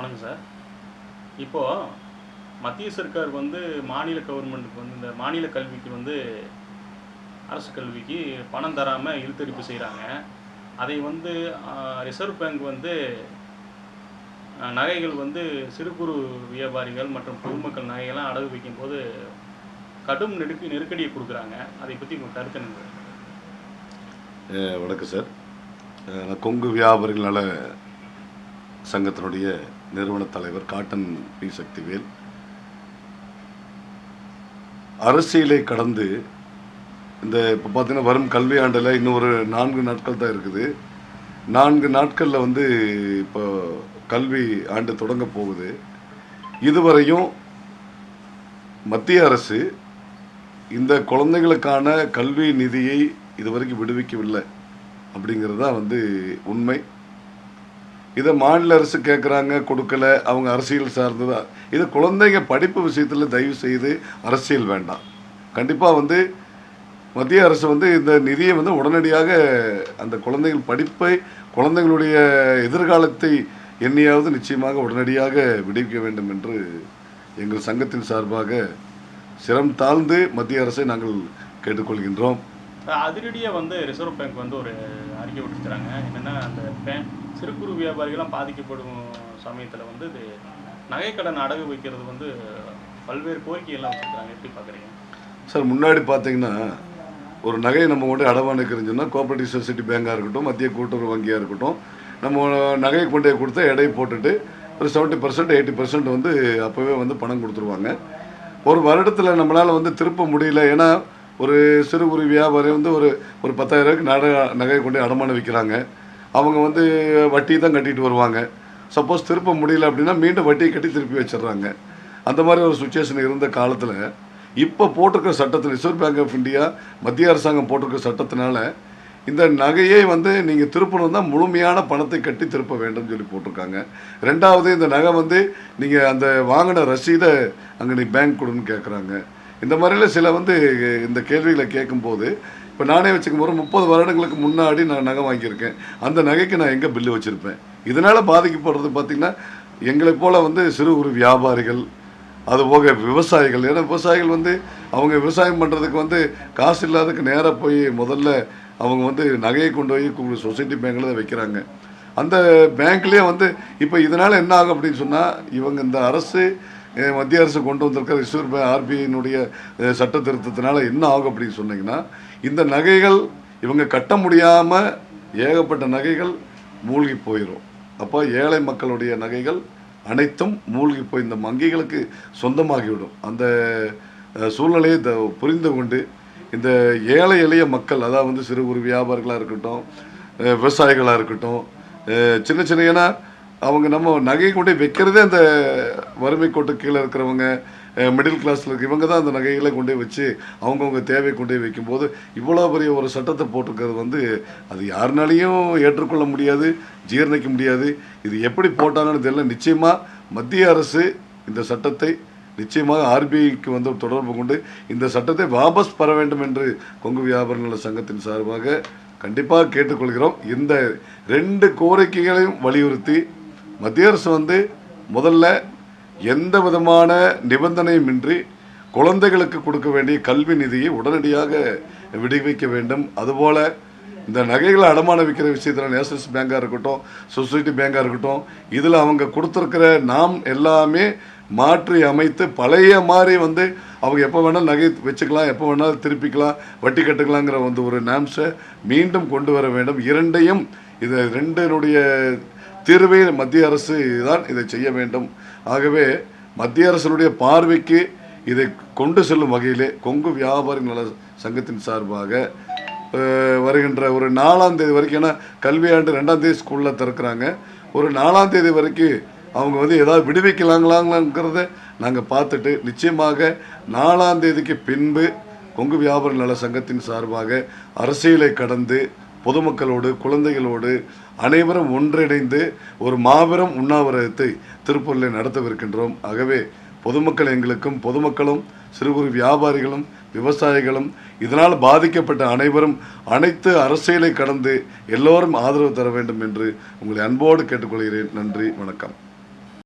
வணக்கம் சார். இப்போது மத்திய சர்க்கார் வந்து மாநில கவர்மெண்ட்டுக்கு வந்து இந்த மாநில கல்விக்கு வந்து அரசு கல்விக்கு பணம் தராமல் இழுத்தறிப்பு செய்கிறாங்க அதை வந்து ரிசர்வ் பேங்க் வந்து நகைகள் வந்து சிறு குறு வியாபாரிகள் மற்றும் பொதுமக்கள் நகைகள்லாம் அடகு வைக்கும்போது கடும் நெருக்கி நெருக்கடியை கொடுக்குறாங்க. அதை பற்றி உங்கள் கருத்து என்ன வணக்கம் சார். கொங்கு வியாபாரிகளால் சங்கத்தினுடைய நிறுவன தலைவர் காட்டன் பி. சக்திவேல். அரசியலை கடந்து இந்த இப்போ பார்த்தீங்கன்னா வரும் கல்வி ஆண்டில் இன்னும் ஒரு நான்கு நாட்கள் தான் இருக்குது. நான்கு நாட்களில் வந்து இப்போ கல்வி ஆண்டு தொடங்க போகுது. இதுவரையும் மத்திய அரசு இந்த குழந்தைகளுக்கான கல்வி நிதியை இதுவரைக்கும் விடுவிக்கவில்லை. அப்படிங்கிறது தான் வந்து உண்மை. இதை மாநில அரசு கேட்குறாங்க கொடுக்கல அவங்க அரசியல் சார்ந்ததா. இது குழந்தைங்க படிப்பு விஷயத்தில் தயவு செய்து அரசியல் வேண்டாம். கண்டிப்பாக வந்து மத்திய அரசு வந்து இந்த நிதியை வந்து உடனடியாக அந்த குழந்தைகள் படிப்பை குழந்தைகளுடைய எதிர்காலத்தை எண்ணியாவது நிச்சயமாக உடனடியாக விடுவிக்க வேண்டும் என்று எங்கள் சங்கத்தின் சார்பாக சிரம் தாழ்ந்து மத்திய அரசை நாங்கள் கேட்டுக்கொள்கின்றோம். அதிரடியாக வந்து ரிசர்வ் பேங்க் வந்து ஒரு அறிக்கை விட்டுருக்குறாங்க. என்னென்னா அந்த பேங்க் சிறு குறு வியாபாரிகள்லாம் பாதிக்கப்படும் சமயத்தில் வந்து இது நகைக்கடன் அடகு வைக்கிறது வந்து பல்வேறு கோரிக்கைகள்லாம் வச்சுருக்காங்க எப்படி பார்க்குறீங்க சார் முன்னாடி பார்த்தீங்கன்னா ஒரு நகையை நம்ம கொண்டு அடமானுக்கு இருந்துச்சுன்னா கோஆபரேட்டிவ் சொசைட்டி பேங்காக இருக்கட்டும் மத்திய கூட்டுறவு வங்கியாக இருக்கட்டும் நம்ம நகையை கொண்டு கொடுத்து கொடுத்தா எடையை போட்டுட்டு ஒரு செவன்ட்டி பர்சன்ட் எயிட்டி பர்சன்ட் வந்து அப்போவே வந்து பணம் கொடுத்துருவாங்க. ஒரு வருடத்தில் நம்மளால் வந்து திருப்ப முடியல. ஏன்னா ஒரு சிறு குறு வியாபாரி வந்து ஒரு ஒரு பத்தாயிரரூவாய்க்கு நட நகையை கொண்டு அடமானம் விற்கிறாங்க அவங்க வந்து வட்டி தான் கட்டிட்டு வருவாங்க. சப்போஸ் திருப்ப முடியல அப்படின்னா மீண்டும் வட்டியை கட்டி திருப்பி வச்சிடுறாங்க. அந்த மாதிரி ஒரு சுச்சுவேஷன் இருந்த காலத்தில் இப்போ போட்டிருக்கிற சட்டத்தில் ரிசர்வ் பேங்க் ஆஃப் இந்தியா மத்திய அரசாங்கம் போட்டிருக்கிற சட்டத்தினால இந்த நகையை வந்து நீங்கள் திருப்பணும் தான் முழுமையான பணத்தை கட்டி திருப்ப வேண்டும் சொல்லி போட்டிருக்காங்க. ரெண்டாவது இந்த நகை வந்து நீங்கள் அந்த வாங்கின ரசீதை அங்கே நீ பேங்க் கொடுன்னு கேட்குறாங்க இந்த மாதிரிலாம் சில வந்து இந்த கேள்விகளை கேட்கும்போது இப்போ நானே வச்சுக்கும் ஒரு முப்பது வருடங்களுக்கு முன்னாடி நான் நகை வாங்கியிருக்கேன். அந்த நகைக்கு நான் எங்கே பில்லு வச்சுருப்பேன்? இதனால் பாதிக்கப்படுறது பார்த்திங்கன்னா எங்களை போல் வந்து சிறு குறு வியாபாரிகள் அதுபோக விவசாயிகள். ஏன்னா விவசாயிகள் வந்து அவங்க விவசாயம் பண்ணுறதுக்கு வந்து காசு இல்லாததுக்கு நேராக போய் முதல்ல அவங்க வந்து நகையை கொண்டு போய் சொசைட்டி பேங்க்கில் தான் வைக்கிறாங்க. அந்த பேங்க்லேயே வந்து இப்போ இதனால் என்ன ஆகும் அப்படின்னு சொன்னால் இவங்க இந்த அரசு மத்திய அரசு கொண்டு வந்திருக்கிற ரிசர்வ் பேங்க் ஆர்பிஐனுடைய சட்ட திருத்தத்தினால என்ன ஆகும் அப்படின்னு சொன்னீங்கன்னா இந்த நகைகள் இவங்க கட்ட முடியாமல் ஏகப்பட்ட நகைகள் மூழ்கி போயிடும் அப்போ ஏழை மக்களுடைய நகைகள் அனைத்தும் மூழ்கி போய் இந்த வங்கிகளுக்கு சொந்தமாகிவிடும். அந்த சூழ்நிலையை த புரிந்து கொண்டு இந்த ஏழை எளிய மக்கள் அதாவது வந்து சிறு குறு வியாபாரிகளாக இருக்கட்டும் விவசாயிகளாக இருக்கட்டும் சின்ன சின்ன ஏன்னா அவங்க நம்ம நகை கொண்டு போய் வைக்கிறதே அந்த வறுமை கோட்டு கீழே இருக்கிறவங்க மிடில் கிளாஸில் இருக்க இவங்க தான் அந்த நகைகளை கொண்டு போய் வச்சு அவங்கவுங்க தேவை கொண்டு போய் வைக்கும்போது இவ்வளோ பெரிய ஒரு சட்டத்தை போட்டிருக்கிறது வந்து அது யாருனாலையும் ஏற்றுக்கொள்ள முடியாது ஜீரணிக்க முடியாது. இது எப்படி போட்டாங்கன்னு தெரியல. நிச்சயமாக மத்திய அரசு இந்த சட்டத்தை நிச்சயமாக ஆர்பிஐக்கு வந்து தொடர்பு கொண்டு இந்த சட்டத்தை வாபஸ் பெற வேண்டும் என்று கொங்கு வியாபார நல சங்கத்தின் சார்பாக கண்டிப்பாக கேட்டுக்கொள்கிறோம். இந்த ரெண்டு கோரிக்கைகளையும் வலியுறுத்தி மத்திய அரசு வந்து முதல்ல எந்த விதமான நிபந்தனையும் இன்றி குழந்தைகளுக்கு கொடுக்க வேண்டிய கல்வி நிதியை உடனடியாக விடுவிக்க வேண்டும். அதுபோல் இந்த நகைகளை அடமானம் விற்கிற விஷயத்தில் நேஷனல்ஸ் பேங்காக இருக்கட்டும் சொசைட்டி பேங்காக இருக்கட்டும் இதில் அவங்க கொடுத்துருக்கிற நாம் எல்லாமே மாற்றி அமைத்து பழைய மாதிரி வந்து அவங்க எப்போ வேணாலும் நகை வச்சுக்கலாம் எப்போ வேணாலும் திருப்பிக்கலாம் வட்டி கட்டுக்கலாங்கிற வந்து ஒரு நாம்ஸை மீண்டும் கொண்டு வர வேண்டும். இரண்டையும் இது ரெண்டினுடைய தீர்வை மத்திய அரசு தான் இதை செய்ய வேண்டும். ஆகவே மத்திய அரசினுடைய பார்வைக்கு இதை கொண்டு செல்லும் வகையிலே கொங்கு வியாபாரி நல சங்கத்தின் சார்பாக வருகின்ற ஒரு நாலாம் தேதி வரைக்கும் ஏன்னா கல்வியாண்டு ரெண்டாம் தேதி ஸ்கூலில் திறக்கிறாங்க. ஒரு நாலாம் தேதி வரைக்கும் அவங்க வந்து ஏதாவது விடுவிக்கலாங்களாங்களாங்கிறத நாங்கள் பார்த்துட்டு நிச்சயமாக நாலாம் தேதிக்கு பின்பு கொங்கு வியாபார நல சங்கத்தின் சார்பாக அரசியலை கடந்து பொதுமக்களோடு குழந்தைகளோடு அனைவரும் ஒன்றிணைந்து ஒரு மாபெரும் உண்ணாவிரதத்தை திருப்பூரில் நடத்தவிருக்கின்றோம். ஆகவே பொதுமக்கள் எங்களுக்கும் பொதுமக்களும் சிறு குறு வியாபாரிகளும் விவசாயிகளும் இதனால் பாதிக்கப்பட்ட அனைவரும் அனைத்து அரசியலை கடந்து எல்லோரும் ஆதரவு தர வேண்டும் என்று உங்களை அன்போடு கேட்டுக்கொள்கிறேன். நன்றி வணக்கம்.